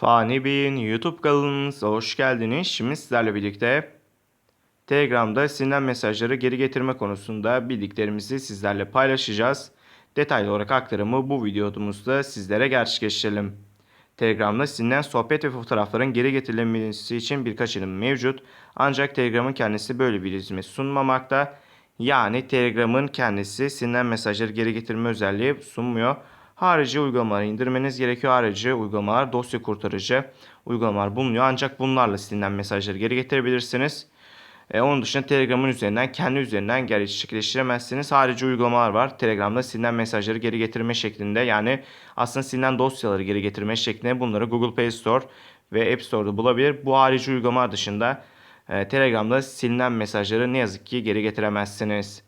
Fani Bey'in YouTube kanalımıza hoş geldiniz. Şimdi sizlerle birlikte Telegram'da silinen mesajları geri getirme konusunda bildiklerimizi sizlerle paylaşacağız. Detaylı olarak aktarımı bu videomuzda sizlere gerçekleştirelim. Telegram'da silinen sohbet ve fotoğrafların geri getirilebilmesi için birkaç adım mevcut. Ancak Telegram'ın kendisi böyle bir hizmet sunmamakta. Yani Telegram'ın kendisi silinen mesajları geri getirme özelliği sunmuyor. Harici uygulamaları indirmeniz gerekiyor. Harici uygulamalar dosya kurtarıcı uygulamalar bulunuyor. Ancak bunlarla silinen mesajları geri getirebilirsiniz. E, onun dışında Telegram'ın üzerinden kendi üzerinden gerçekleştiremezsiniz. Harici uygulamalar var. Telegram'da silinen mesajları geri getirme şeklinde yani aslında silinen dosyaları geri getirme şeklinde bunları Google Play Store ve App Store'da bulabilir. Bu harici uygulamalar dışında e, Telegram'da silinen mesajları ne yazık ki geri getiremezsiniz.